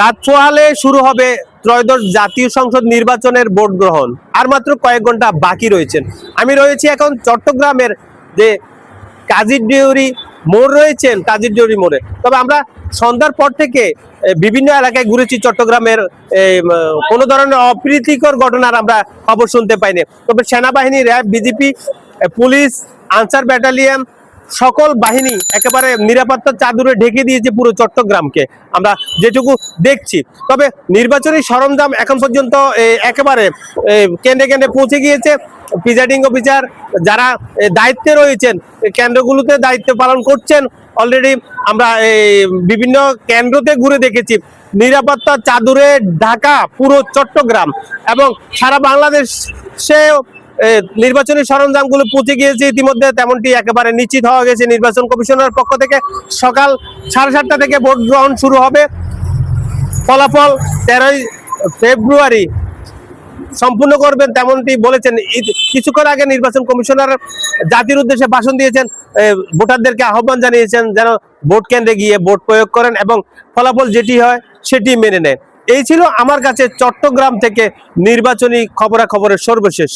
রাত সোহালে শুরু হবে ত্রয়োদশ জাতীয় সংসদ নির্বাচনের ভোট গ্রহণ। আর মাত্র কয়েক ঘণ্টা বাকি রয়েছেন আমি রয়েছি এখন চট্টগ্রামের যে কাজীর ডিউরি মোড় রয়েছেন কাজীর ডিউরি মোড়ে। তবে আমরা সন্ধ্যার পর থেকে বিভিন্ন এলাকায় ঘুরেছি চট্টগ্রামের কোনো ধরনের অপ্রীতিকর ঘটনার আমরা খবর শুনতে পাইনি। তবে সেনাবাহিনী, RAB, BJP police, answer battalion সকল বাহিনী একেবারে নিরাপত্তার চাদরে ঢেকে দিয়েছে পুরো চট্টগ্রামকে। আমরা যেটুকু দেখছি। তবে নির্বাচনী সরঞ্জাম এখন পর্যন্ত একেবারে কেন্দ্রে কেন্দ্রে পৌঁছে গিয়েছে। প্রিজাইডিং অফিসার যারা দায়িত্বে রয়েছেন কেন্দ্রগুলোতে দায়িত্ব পালন করছেন অলরেডি আমরা এই বিভিন্ন কেন্দ্রতে ঘুরে দেখেছি। নিরাপত্তা চাদরে ঢাকা পুরো চট্টগ্রাম এবং সারা বাংলাদেশে এ, নির্বাচনী সরঞ্জামগুলো পৌঁছে গিয়েছে ইতিমধ্যে, তেমনটি একেবারে নিশ্চিত হওয়া গেছে নির্বাচন কমিশনের পক্ষ থেকে। সকাল সাড়ে সাতটা থেকে ভোট গ্রহণ শুরু হবে। ফলাফল তেরোই ফেব্রুয়ারি সম্পূর্ণ করবেন তেমনটি বলেছেন। কিছুক্ষণ আগে নির্বাচন কমিশনার জাতির উদ্দেশ্যে ভাষণ দিয়েছেন। ভোটারদেরকে আহ্বান জানিয়েছেন যেন ভোট কেন্দ্রে গিয়ে ভোট প্রয়োগ করেন এবং ফলাফল যেটি হয় সেটি মেনে নেয় এই ছিল আমার কাছে চট্টগ্রাম থেকে নির্বাচনী খবরাখবরের সর্বশেষ।